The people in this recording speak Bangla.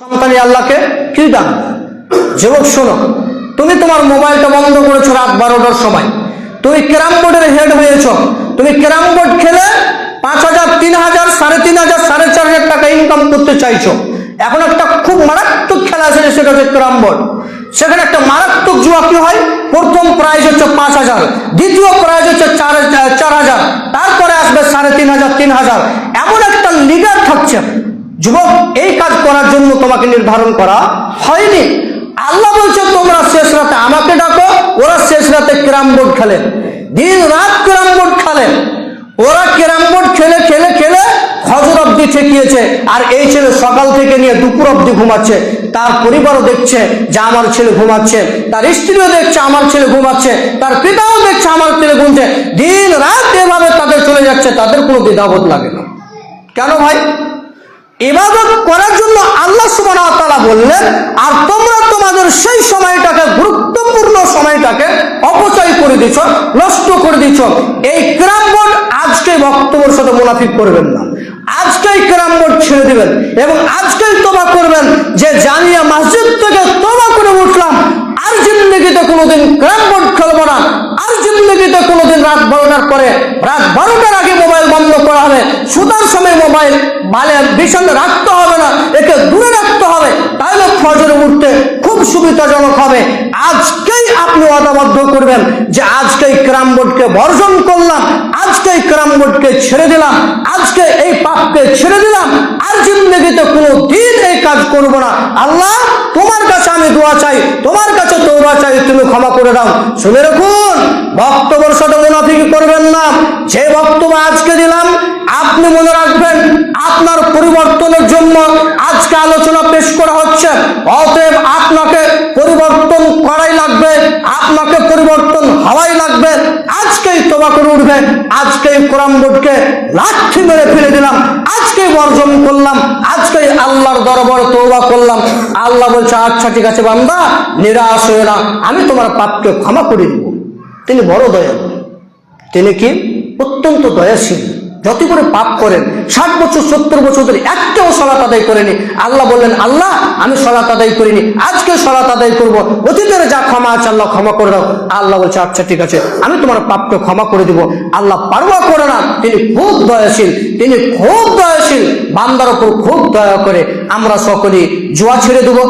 সন্তানই আল্লাহকে কি দান? যুবক, শোনো, তুমি তোমার মোবাইলটা বন্ধ করেছ রাত বারোটার সময়। তুমি ক্যারাম বোর্ডের হেড হয়েছ। তুমি ক্যারাম বোর্ড খেলে পাঁচ হাজার, তিন হাজার, সাড়ে তিন হাজার, সাড়ে চার হাজার টাকা ইনকাম করতে চাইছো। এখন একটা খুব মারাত্মক খেলা আছে সেটা হচ্ছে ক্যারাম বোর্ড। সেখানে একটা মারাত্মক জুয়া কি হয়? প্রথম প্রাইজ হচ্ছে পাঁচ হাজার, দ্বিতীয় প্রাইজ হচ্ছে চার চার হাজার, তারপরে আসবে সাড়ে তিন হাজার তিন হাজার। এমন একটা লিগার থাকছে। যুবক, এই কাজ করার জন্য তোমাকে নির্ধারণ করা হয়নি। আল্লাহ বলছে, তোমরা শেষ রাতে আমাকে ডাকো, ওরা শেষ রাতে ক্যারাম বোর্ড খেলেন দিন রাত ক্যারাম বোর্ড খেলেন ওরা ক্যারাম বোর্ড খেলে খেলে খেলে হজর অব্দি ঠেকিয়েছে। আর এই ছেলে সকাল থেকে নিয়ে দুপুর অব্দি ঘুমাচ্ছে। তার পরিবারও দেখছে যে আমার ছেলে ঘুমাচ্ছে। তার স্ত্রীও দেখছে আমার ছেলে ঘুমাচ্ছে। তার পিতাও দেখছে আমার ছেলে ঘুমছে। দিন রাত এভাবে তাদের চলে যাচ্ছে, তাদের কোনো দ্বিধাবোধ লাগে না। কেন ভাই? ইবাদত করার জন্য আল্লাহ ওয়া বললেন, আর তোমরা তোমাদের সেই সময়টাকে, গুরুত্বপূর্ণ সময়টাকে অপচয় করে দিছ, নষ্ট করে দিছ। এই ক্রাম বোর্ড আজকে বক্তব্যের সাথে মুনাফিক করবেন না। আজকেই ক্রাম বোর্ড ছেড়ে দিবেন এবং আজকেই তোবা করবেন যে জানিয়া মসজিদ থেকে তোবা করে উঠলাম। আর জিন্দগিতে কোনোদিন ক্রাম বোর্ড খেলব না। কোনোদিন রাত বারোটার পরে, রাত বারোটার আগে মোবাইল বন্ধ করা হবে। সুতার সময় মোবাইল রাখতে হবে না, একে দূরে রাখতে হবে। তাহলে ফজরে উঠতে খুব সুবিধাজনক হবে। আজকেই আপনি অদাবদ্ধ করবেন যে আজকেই ক্রাম বোর্ডকে বর্জন করলাম আজকেই ক্রাম বোর্ডকে ছেড়ে দিলাম, আজকে এই পাপকে ছেড়ে দিলাম, আর জিন্দগিতে কোনো দিন কাজ করব না। আল্লাহ, তোমার কাছে আমি দোয়া চাই, তোমার কাছে তোবা চাই, তুমি ক্ষমা করে দাও। শুনে রাখুন বক্তব্যের সাথে মুনাফিকি করবেন না। যে বক্তব্য আজকে দিলাম, আপনি মনে রাখবেন, আপনার পরিবর্তনের জন্য আজকে আলোচনা পেশ করা হচ্ছে। অতএব আপনাকে পরিবর্তন করাই লাগবে, আপনাকে পরিবর্তন হওয়াই লাগবে। আজকেই তোবা করে উঠবে, আজকেই কোরআন বোর্ডকে দিলাম বর্জন করলাম আজকে আল্লাহর দরবার তৌবা করলাম। আল্লাহ বলছে আচ্ছা ঠিক আছে বান্দা, নিরাশ হয়ে না, আমি তোমার পাপকে ক্ষমা করে দিব। তিনি বড় দয়া তিনি কি? অত্যন্ত দয়াশীল। যত করে পাপ করেন, ষাট বছর, সত্তর বছর ধরে একটাও সলাত আদায় করেনি। আল্লাহ বললেন, আল্লাহ, আমি সলাত আদায় করিনি, আজকে সলাত আদায় করব। অতীতের যা ক্ষমা আছে আল্লাহ ক্ষমা করে দাও। আল্লাহ বলছে আচ্ছা ঠিক আছে, আমি তোমার পাপকে ক্ষমা করে দিব। আল্লাহ পারবা করে না, তিনি খুব দয়াশীল, তিনি খুব দয়াশীল, বান্দার উপর খুব দয়া করে আমরা সকলেই জুয়া ছেড়ে দেবো।